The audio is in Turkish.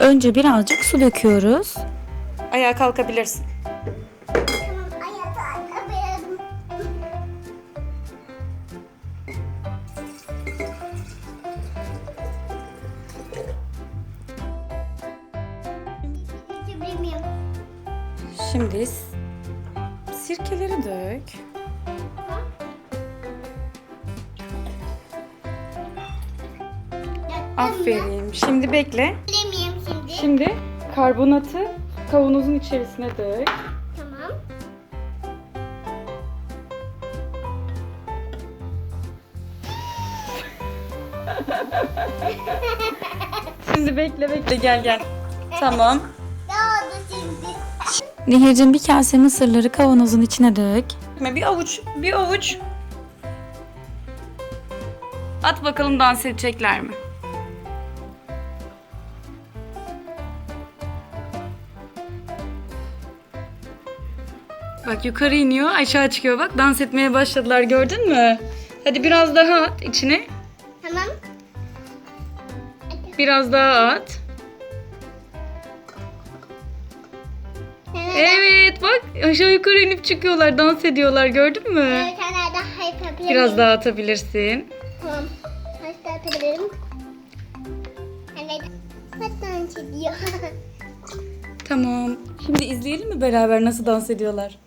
Önce birazcık su döküyoruz. Ayağa kalkabilirsin. Şimdi sirkeleri dök. Aferin. Şimdi bekle. Şimdi. Karbonatı kavanozun içerisine dök. Tamam. Şimdi bekle bekle gel gel. Tamam. Ne oldu şimdi? Nehir'cim bir kase mısırları kavanozun içine dök. Bir avuç, bir avuç. At bakalım dans edecekler mi? Bak yukarı iniyor, aşağı çıkıyor. Bak dans etmeye başladılar gördün mü? Hadi biraz daha at içine. Tamam. Biraz daha at. Evet bak aşağı yukarı inip çıkıyorlar, dans ediyorlar gördün mü? Bir tane daha yapabilirim. Biraz daha atabilirsin. Tamam. Kaç daha atabilirim? Anne. Kaç tane çiziyor? Tamam. Şimdi izleyelim mi beraber nasıl dans ediyorlar?